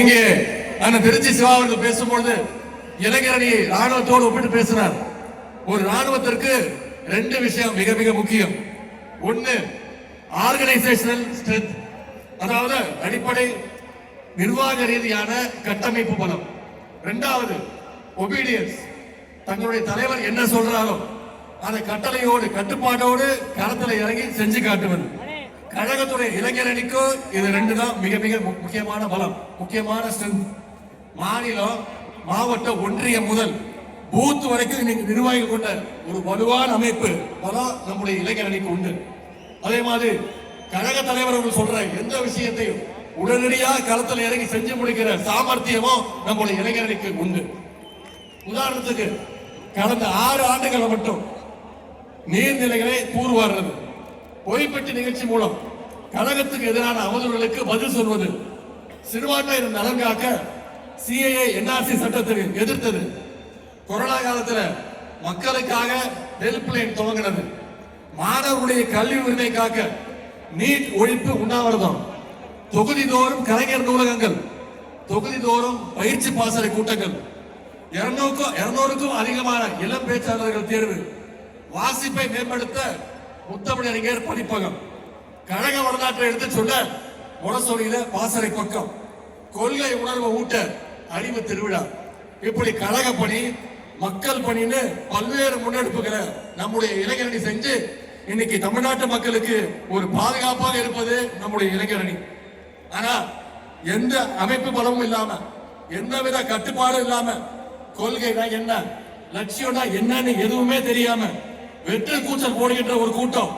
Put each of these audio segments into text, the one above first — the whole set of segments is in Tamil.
இங்கே அந்த திருச்சி சிவா அவர்கள் பேசும்பொழுது இளைஞரணி ராணுவத்தோடு ஒப்பிட்டு பேசினார். ஒரு ராணுவத்திற்கு ரெண்டு விஷயம் மிக மிக முக்கியம். ஒன்று ஆர்கனைசேஷனல் ஸ்ட்ரென்த் அதாவது அடிப்படை நிர்வாக ரீதியான கட்டமைப்பு பலம். ரெண்டாவது ஒபீடியன்ஸ் தங்களுடைய தலைவர் என்ன சொல்றாரோ அந்த கட்டளையோடு கட்டுப்பாட்டோடு களத்தில் இறங்கி செஞ்சு காட்டுவது. கழகத்துடைய இளைஞர் இது ரெண்டு தான் மிக மிக முக்கியமான பலம் முக்கியமான ஸ்ட்ரென்த் மாநிலம் மாவட்டம் ஒன்றியம் முதல் பூத் வரைக்கும் இன்னைக்கு நிர்வாகிகள் கொண்ட ஒரு வலுவான அமைப்பு பலம் நம்முடைய இளைஞரணிக்கு உண்டு. அதே மாதிரி கழக தலைவர் அவர்கள் சொல்ற எந்த விஷயத்தையும் உடனடியாக களத்தில் இறங்கி செஞ்சு முடிக்கிற சாமர்த்தியமும் நம்முடைய இளைஞர் உண்டு. உதாரணத்துக்கு கடந்த ஆறு ஆண்டுகளை மட்டும் நீர்நிலைகளை தூர்வாடுறது பொய்ப்பட்டி நிகழ்ச்சி மூலம் கழகத்துக்கு எதிரான அவதூறுகளுக்கு பதில் சொல்வது. சிறுபான்மையினர் நலன் காக்க சிஏஏ என்ஆர்சி சட்டத்திற்கு எதிர்த்தது. கொரோனா காலத்தில் மக்களுக்காக ஹெல்ப்லைன் துவங்கினது. மாணவர்களுடைய கல்வி உரிமை காக்க நீட் ஒழிப்பு உண்ணாவிரதம். தொகுதி தோறும் கலைஞர் நூலகங்கள். தொகுதி தோறும் பயிற்சி பாசறை கூட்டங்கள். இருநூறுக்கும் இருநூறுக்கும் அதிகமான இளம் பேச்சாளர்கள் தேர்வு. வாசிப்பை மேம்படுத்த முத்தமிழறிஞர் பதிப்பகம். கழக வரலாற்றை எடுத்து சொல்ல முரசொலியில பாசறை பக்கம் கொள்கை உணர்வை ஊட்ட அறிவு திருவிழா. இப்படி கழக பணி மக்கள் பணின்னு பல்வேறு முன்னெடுப்புகளை நம்முடைய இளைஞரணி செஞ்சு இன்னைக்கு தமிழ்நாட்டு மக்களுக்கு ஒரு பாதுகாப்பாக இருப்பது நம்முடைய இளைஞரணி. ஆனா எந்த அமைப்பு பலமும் இல்லாம எந்தவித கட்டுப்பாடும் இல்லாம கொள்கைனா என்ன? லட்சியம்னா என்னன்னு எதுவுமே தெரியாம வெற்றி கூச்சல் போடுகின்ற ஒரு கூட்டம்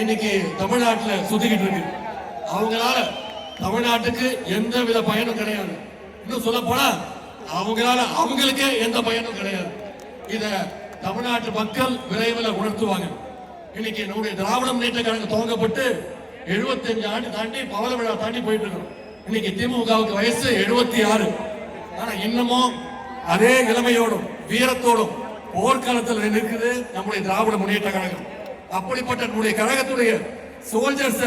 இன்னைக்கு தமிழ்நாட்டில் சுத்திக்கிட்டு இருக்கு. அவங்களால தமிழ்நாட்டுக்கு எந்த வித பயனும் கிடையாது. இன்னும் சொல்ல போனா அவங்களால அவங்களுக்கே எந்த பயனும் கிடையாது. இத தமிழ்நாட்டு மக்கள் விரைவில் உணர்த்துவாங்க. இன்னைக்கு நம்முடைய திராவிட முன்னேற்ற கழகம் துவங்கப்பட்டு 75 ஆண்டு தாண்டி பவள விழா தாண்டி போயிட்டு இருக்கோம். இன்னைக்கு திமுகவுக்கு வயசு 76 ஆறு. ஆனா இன்னமும் அதே நிலைமையோடும் வீரத்தோடும் போர்க்காலத்தில் நிற்குது நம்முடைய திராவிட முன்னேற்ற கழகம். அப்படிப்பட்ட நம்முடைய கழகத்துடைய சோல்ஜர்ஸ்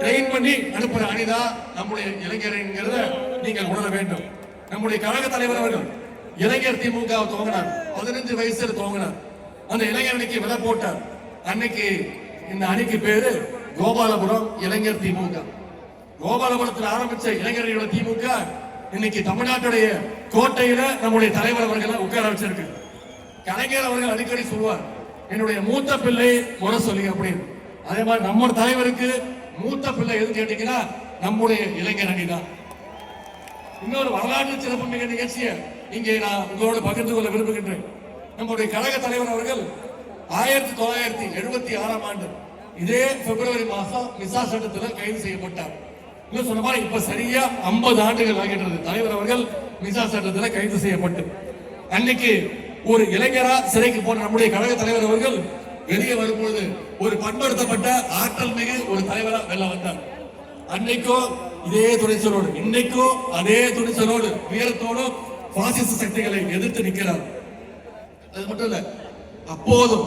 ட்ரெயின் பண்ணி அனுப்புற அணிதான் நம்முடைய இளைஞர்ங்கிறத நீங்கள் உணர வேண்டும். நம்முடைய கழக தலைவர் அவர்கள் இளைஞர் திமுக துவங்கினார். பதினஞ்சு வயசுல துவங்கினார். அந்த இளைஞர் அணிக்கு விலை போட்டார். அன்னைக்கு இந்த அணிக்கு பேரு கோபாலபுரம் இளைஞர் திமுக. கோபாலபுரத்தில் ஆரம்பிச்ச இளைஞர்களோட திமுக இன்னைக்கு தமிழ்நாட்டுடைய கோட்டையில நம்முடைய தலைவர் அவர்களை உட்கார வச்சிருக்கு. கலைஞர் அவர்கள் அடிக்கடி சொல்வார் என்னுடைய மூத்த பிள்ளை முறை சொல்லி அப்படின்னு. அதே மாதிரி நம்ம தலைவருக்கு மூத்த பிள்ளை எது கேட்டீங்கன்னா நம்முடைய இளைஞர் அணி தான் இன்னொரு வரலாற்று சிறப்புமிக்க நிகழ்ச்சியை இங்கே நான் உங்களோடு பகிர்ந்து கொள்ள விரும்புகின்றேன். நம்முடைய கழக தலைவர் அவர்கள் ஆயிரத்தி தொள்ளாயிரத்தி எழுபத்தி ஆறாம் ஆண்டு இதே பிப்ரவரி மாசம் மிசா சட்டத்தில் கைது செய்யப்பட்டார். இன்னும் சொன்ன மாதிரி இப்ப சரியா 50 ஆண்டுகள் ஆகின்றது. தலைவர் அவர்கள் மிசா சட்டத்தில் கைது செய்யப்பட்டு. அன்னைக்கு ஒரு இளைஞரா சிறைக்கு போன நம்முடைய கழக தலைவர் அவர்கள் வெளியே வரும்பொழுது ஒரு பண்படுத்தப்பட்ட ஆற்றல் மிகு ஒரு தலைவரா வெளில வந்தார். அன்னைக்கோ இதே துணிச்சலோடு இன்னைக்கோ அதே துணிச்சலோடு வீரத்தோடும் பாசிச சக்திகளை எதிர்த்து நிற்கிறார். அது மட்டும் இல்ல அப்போதும்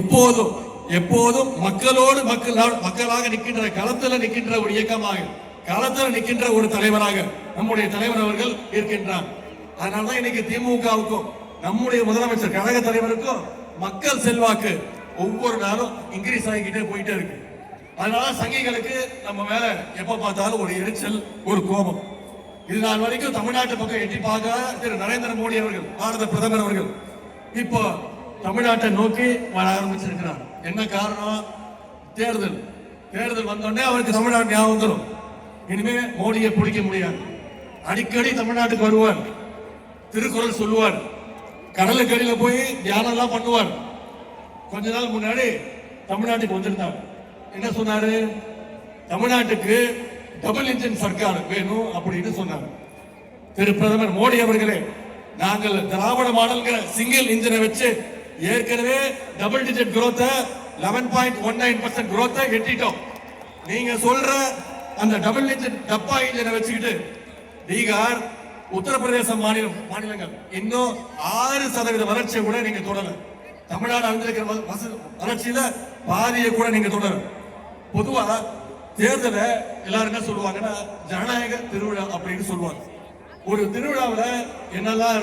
இப்போதும் எப்போதும் மக்களோடு மக்கள் மக்களாக நிற்கின்ற களத்துல நிற்கின்ற ஒரு இயக்கமாக களத்தில் நிற்கின்ற ஒரு தலைவராக நம்முடைய தலைவர் அவர்கள் இருக்கின்றார். அதனாலதான் இன்னைக்கு திமுகவுக்கும் நம்முடைய முதலமைச்சர் கழக தலைவருக்கும் மக்கள் செல்வாக்கு ஒவ்வொரு நாளும் இன்க்ரீஸ் ஆகிக்கிட்டே போயிட்டே இருக்கு. அதனால சங்கிகளுக்கு நம்ம மேல எப்ப பார்த்தாலும் ஒரு எரிச்சல் ஒரு கோபம். இது நாள் வரைக்கும் தமிழ்நாட்டு பக்கம் எட்டி பார்க்க திரு நரேந்திர மோடி அவர்கள் பாரத பிரதமர் அவர்கள் இப்போ தமிழ்நாட்டை நோக்கி வர ஆரம்பிச்சிருக்கிறார். என்ன காரணம்? தேர்தல். தேர்தல் வந்தோடனே அவருக்கு தமிழ்நாடு ஞாபகம் வந்துடும் இனிமே மோடியை பிடிக்க முடியாது. அடிக்கடி தமிழ்நாட்டுக்கு வருவார். திருக்குறள் சொல்லுவார். கடலுக்கடியில் போய் தியானம் எல்லாம் பண்ணுவார். கொஞ்ச நாள் முன்னாடி தமிழ்நாட்டுக்கு வந்திருந்தார். என்ன சொன்னார்? தமிழ்நாட்டுக்கு டபுள் இன்ஜின் சர்க்கார் வேணும் அப்படின்னு சொன்னார். திரு பிரதமர் மோடி அவர்களே நாங்கள் திராவிட மாடல்கிற சிங்கிள் இன்ஜினை வச்சு ஏற்கனவே double digit குரோத்தை eleven point one nine percent குரோத்தை எட்டிட்டோம். நீங்க சொல்ற அந்த டபுள் இன்ஜின் டப்பா இன்ஜினை வச்சுக்கிட்டு பீகார் உத்தரப்பிரதேச மாநிலம் மாநிலங்கள். இன்னும் ஆறு சதவீத வளர்ச்சியை கூட நீங்க தொடரும் தமிழ்நாடு அறிஞ்சிருக்கிற வளர்ச்சியில பாதியை கூட நீங்க தொடரும் பொதுவா தேர்தலை எல்லாரும் என்ன சொல்லுவாங்கன்னா ஜனநாயக திருவிழா அப்படின்னு சொல்லுவாங்க. ஒரு திருவிழாவில் என்னெல்லாம்